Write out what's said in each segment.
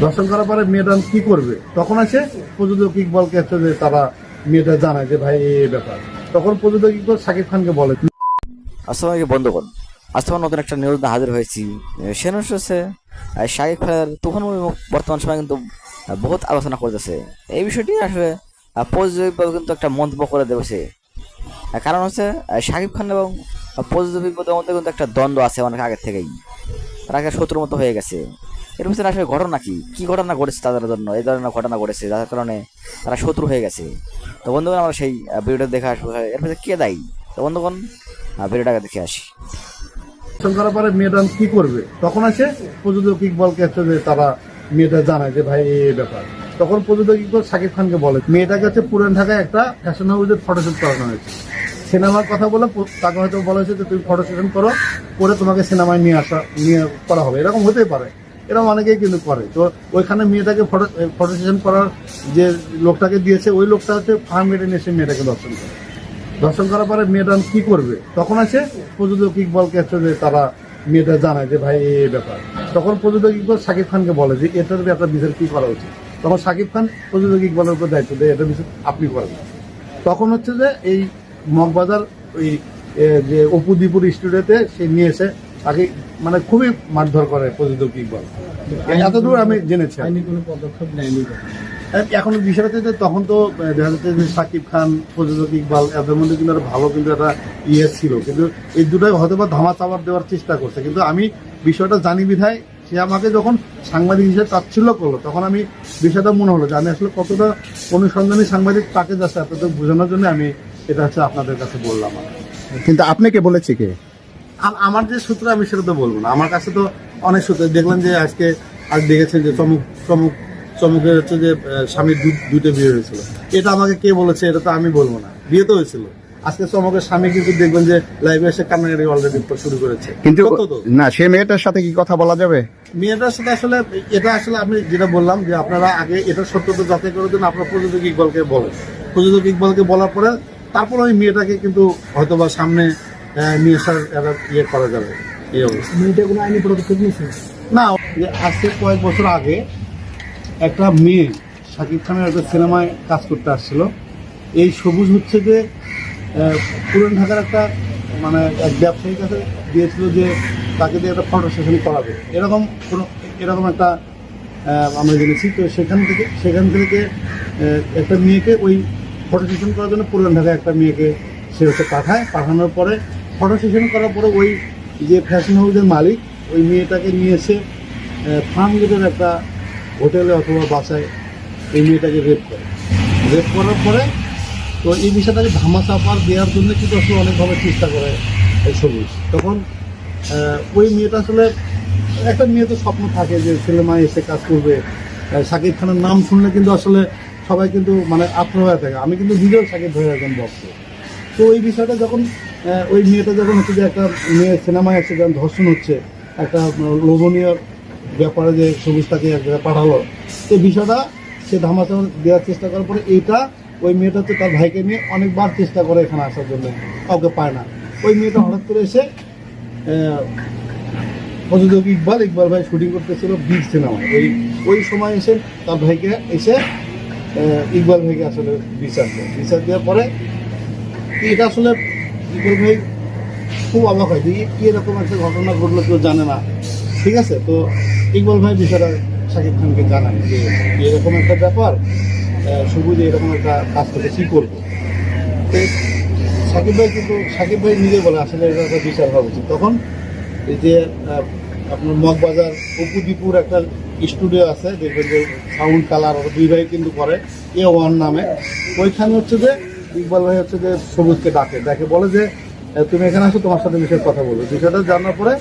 ধর্ষণ করার পরে মেয়েটা কি করবে? তখন আছে প্রযোজক ইকবালকে হচ্ছে যে তারা মেয়েটা জানায় যে, ভাই, এই ব্যাপার। তখন প্রযোজক ইকবাল সাকিব খানকে বলে, আসসালামু বন্ধুগণ। আজ তোমার নতুন একটা নিউজ হাজির হয়েছি। সে হচ্ছে শাকিব খানের তখন বর্তমান সময় কিন্তু বহুত আলোচনা করতেছে। এই বিষয়টি আসলে প্রযোজক কিন্তু একটা মন্তব্য করে দেবেছে। কারণ হচ্ছে শাকিব খান এবং প্রযোজক মধ্যে কিন্তু একটা দ্বন্দ্ব আছে অনেক আগের থেকেই। তারা একটা শত্রুর মতো হয়ে গেছে। এর পিছনে আসলে ঘটনা কি? কি ঘটনা ঘটেছে তাদের জন্য? এই ধরনের ঘটনা ঘটেছে, যার কারণে তারা শত্রু হয়ে গেছে। তো বন্ধুগণ, আমরা সেই ভিডিওটা দেখে আসব। এর পিছনে কে দায়ী? তো বন্ধুগণ ভিডিওটাকে দেখে আসি। করার পরে, মেয়েটা কি করবে? তখন আছে প্রযোজক ইকবালকে যে তারা মেয়েটা জানায় যে, ভাই, এই ব্যাপার। তখন প্রযোজক ইকবাল সাকিব খানকে বলে, মেয়েটাকে হচ্ছে পুরান ঢাকায় একটা ফ্যাশন হাউসে ফটোশুট করানো হয়েছে। সিনেমার কথা বলে তাকে হয়তো বলা হয়েছে যে তুমি ফটো সেশন করো, করে তোমাকে সিনেমায় নিয়ে আসা, নিয়ে করা হবে। এরকম হতেই পারে। এরকম অনেকেই কিন্তু করে। তো ওইখানে মেয়েটাকে ফটো ফটো সেশন করার যে লোকটাকে দিয়েছে, ওই লোকটা হচ্ছে ফার্ম গেটে নিয়ে এসে মেয়েটাকে দর্শন করে। দর্শন করার পরে মেয়েটা কি করবে? তখন আছে প্রযোজক ইকবালকে হচ্ছে যে তারা মেয়েটা জানায় যে, ভাই, এই ব্যাপার। তখন প্রযোজক ইকবাল সাকিব খানকে বলে যে, এটার একটা বিচার কি করা উচিত? তখন সাকিব খান প্রযোজক ইকবালের উপর দায়িত্ব দেয়, এটা বিচার আপনি করেন। তখন হচ্ছে যে এই মগবাজার ওই যে অপু দীপুর স্টুডিওতে সে নিয়ে এসে তাকে মানে খুবই মারধর করে প্রযোজক ইকবাল। এতদূর আমি জেনেছি। আইনি কোনো পদক্ষেপ নেয়নি এখন বিষয়টা যে তখন তো দেখা যাচ্ছে যে সাকিব খান প্রযোজক ইকবাল এদের মধ্যে কিন্তু একটা ভালো কিন্তু একটা ইয়ে ছিল। কিন্তু এই দুটাই হয়তো বা ধামা চাবার দেওয়ার চেষ্টা করছে। কিন্তু আমি বিষয়টা জানি বিধায় সে আমাকে যখন সাংবাদিক হিসেবে তাচ্ছিল্য করল তখন আমি বিষয়টা মনে হলো যে আমি আসলে কতটা অনুসন্ধানী সাংবাদিক তাকে যাচ্ছে এতটুকু বোঝানোর জন্য আমি এটা হচ্ছে আপনাদের কাছে বললাম কি। কিন্তু আপনাকে বলেছে কে? আম- আমার যে সূত্র আমি সেটা তো বলব না। আমার কাছে তো অনেক সূত্র। দেখলাম যে আজকে আজ দেখেছেন যে চমক চমক চমকের হচ্ছে যে আহ, স্বামীর দু- দুটো বিয়ে হয়েছিল। এটা আমাকে কে বলেছে এটা তো আমি বলব না। বিয়ে তো হয়েছিল। আজকে চমকের স্বামী কিন্তু দেখবেন যে লাইভে এসে কান্নাকাটি অলরেডি শুরু করেছে। কিন্তু সত্য তো? না সে মেয়েটার সাথে কি কথা বলা যাবে? মেয়েটার সাথে আসলে এটা আসলে আমি যেটা বললাম যে আপনারা আগে এটা সত্যতা যাচাই করার জন্য আপনার প্রযোজক ইকবালকে বলেন। প্রযোজক ইকবালকে বলার পরে তারপর ওই মেয়েটাকে কিন্তু হয়তো বা সামনে নিয়ে আসার একটা ইয়ে করা যাবে। এই অবস্থা। মেয়েটা কোনো আইনি পদক্ষেপ নিয়েছে? না যে আজকে কয়েক বছর আগে একটা মেয়ে শাকিব খানের একটা সিনেমায় কাজ করতে আসছিল। এই সবুজ হচ্ছে যে পুরান ঢাকার একটা মানে এক ব্যবসায়ীর কাছে দিয়েছিল যে তাকে দিয়ে একটা ফটো সেশন করাবে। এরকম কোনো এরকম একটা আমরা জেনেছি। তো সেখান থেকে সেখান থেকে একটা মেয়েকে ওই ফটো সেশন করার জন্য পুরান ঢাকায় একটা মেয়েকে সে হচ্ছে পাঠায়। পাঠানোর পরে ফটো সেশন করার পরে ওই যে ফ্যাশন হাউসের মালিক, ওই মেয়েটাকে নিয়ে এসে ফার্ম গেটের একটা হোটেলে অথবা বাসায় এই মেয়েটাকে রেপ করে। রেপ করার পরে তো এই বিষয়টাকে ধামা চাপার দেওয়ার জন্য কিন্তু আসলে অনেকভাবে চেষ্টা করে এই সবুজ। তখন ওই মেয়েটা আসলে, একটা মেয়ে তো স্বপ্ন থাকে যে সিনেমায় এসে কাজ করবে। শাকিব খানের নাম শুনলে কিন্তু আসলে সবাই কিন্তু মানে আগ্রহ হয়ে থাকে। আমি কিন্তু নিজেও শাকিব ভাইয়ের একজন ভক্ত তো ওই বিষয়টা যখন ওই মেয়েটা যখন হচ্ছে যে একটা মেয়ে সিনেমায় এসে যখন ধর্ষণ হচ্ছে, একটা লোভনীয় ব্যাপারে যে সবুজ তাকে এক জায়গায় পাঠালো এই বিষয়টা সে ধামাচাপা দেওয়ার চেষ্টা করার পরে এইটা ওই মেয়েটা হচ্ছে তার ভাইকে নিয়ে অনেকবার চেষ্টা করে এখানে আসার জন্য। কাউকে পায় না। ওই মেয়েটা হঠাৎ করে এসে প্রযোজক ইকবাল ইকবাল ভাই শুটিং করতেছিল বিগ সিনেমা ওই ওই সময় এসে তার ভাইকে এসে ইকবাল ভাইকে আসলে বিচার দেয়। বিচার দেওয়ার পরে এটা আসলে ইকবাল ভাই খুব অবাক হয় যে কি এরকম একটা ঘটনা ঘটলো কেউ জানে না। ঠিক আছে? তো ইকবাল ভাই বিষয়টা শাকিব খানকে জানান যে এরকম একটা ব্যাপার সবুজ এরকম একটা কাজ করতে কী করব? তো সাকিব ভাই কিন্তু সাকিব ভাই নিজে বলে, আসলে এটা একটা বিচার হওয়া উচিত। তখন এই যে আপনার মগবাজার উপদীপুর একটা স্টুডিও আছে, দেখবেন যে সাউন্ড কালার দুই ভাই কিন্তু করে, এ ওয়ান নামে। ওইখানে হচ্ছে যে, ইকবাল ভাই হচ্ছে যে সবুজকে ডাকে ডাকে বলে যে তুমি এখানে আসো, তোমার সাথে বিষয়ে কথা বলো বিষয়টা জানার পরে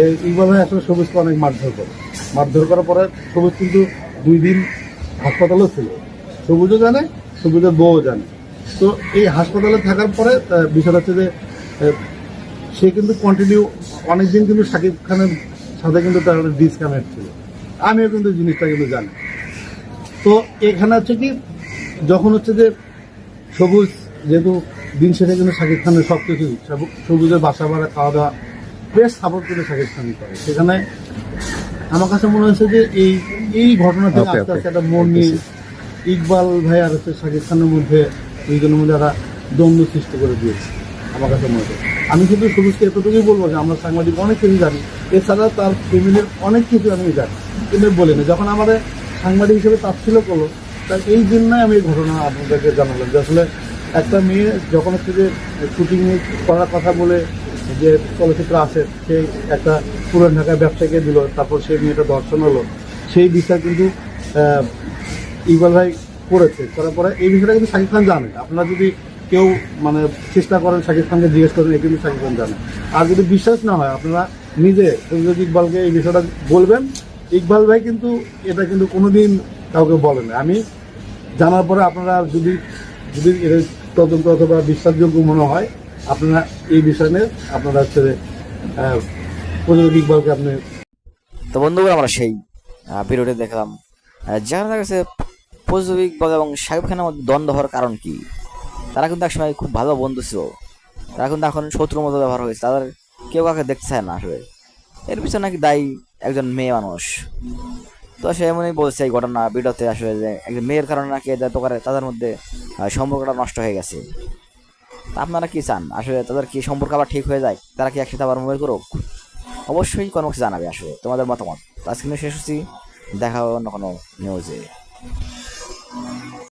এই ইকবাল ভাই আসলে সবুজকে অনেক মারধর করে। মারধর করার পরে সবুজ কিন্তু দুই দিন হাসপাতালেও ছিল। সবুজও জানে, সবুজের বউও জানে। তো এই হাসপাতালে থাকার পরে বিষয়টা হচ্ছে যে সে কিন্তু কন্টিনিউ অনেকদিন কিন্তু শাকিব খানের সাথে কিন্তু তার ডিসকানেক্ট ছিল। আমিও কিন্তু জিনিসটা কিন্তু জানি। তো এখানে হচ্ছে কি যখন হচ্ছে যে সবুজ যেহেতু দিন শেষে কিন্তু শাকিব খানের সব কিছু সবুজের বাসা ভাড়া খাওয়া দাওয়া বেশ সাপোর্ট কিন্তু শাকিব খান করে। সেখানে আমার কাছে মনে হয়েছে যে এই এই ঘটনা থেকে আস্তে আস্তে একটা মন নিয়ে ইকবাল ভাই আর হচ্ছে শাকিব খানের মধ্যে দুইজনের মধ্যে একটা দ্বন্দ্ব সৃষ্টি করে দিয়েছে আমার কাছে মনে হয় আমি শুধু সবুজকে এতটুকুই বলব যে আমরা সাংবাদিক অনেক কিছু জানি এছাড়া তার ফ্যামিলির অনেক কিছু আমি জানি। কিন্তু বলি না। যখন আমাদের সাংবাদিক হিসেবে তাচ্ছিল করল তার এই জন্যই আমি এই ঘটনা আপনাদেরকে জানালাম যে আসলে একটা মেয়ে যখন হচ্ছে যে শুটিং করার কথা বলে যে চলচ্চিত্র আসে সেই একটা পুরান ঢাকায় ব্যবসাকে দিল, তারপর সেই মেয়েটা দর্শন হলো। সেই বিষয় কিন্তু ইকবাল ভাই করেছে। করার পরে এই বিষয়টা কিন্তু শাকিব খান জানে আপনারা যদি কেউ মানে চেষ্টা করেন শাকিব খানকে জিজ্ঞেস করেন, এই কিন্তু শাকিব খান জানে আর যদি বিশ্বাস না হয়, আপনারা নিজে ইকবালকে এই বিষয়টা বলবেন ইকবাল ভাই কিন্তু এটা কিন্তু কোনোদিন কাউকে বলেন না। আমি জানার পরে আপনারা যদি যদি এর তদন্ত অথবা বিশ্বাসযোগ্য মনে হয়, আপনারা এই বিষয় নিয়ে আপনারা হচ্ছে প্রযোজক ইকবালকে আপনি তো বন্ধুরা আমরা সেই ভিডিওটি দেখলাম। যারা কাছে প্রযোজক বল এবং শাকিব খানের মধ্যে দ্বন্দ্ব হওয়ার কারণ কি? তারা কিন্তু একসময় খুব ভালো বন্ধু ছিল। তারা কিন্তু এখন শত্রুর মতো ব্যবহার হয়েছে। তাদের কেউ কাউকে দেখতে চায় না আসলে। এর পিছনে নাকি দায়ী একজন মেয়ে মানুষ। তো সে এমনই বলছে এই ঘটনা ভিডিওতে আসলে যে একজন মেয়ের কারণে নাকি প্রকারে তাদের মধ্যে সম্পর্কটা নষ্ট হয়ে গেছে। তা আপনারা কি চান? আসলে তাদের কি সম্পর্ক আবার ঠিক হয়ে যায়? তারা কি একসাথে আবার মোবাইল করুক? অবশ্যই কোনো কিছু জানাবে আসলে। তোমাদের মতামত। আজকে শেষ হচ্ছি দেখা হবে অন্য কোনো নিউজে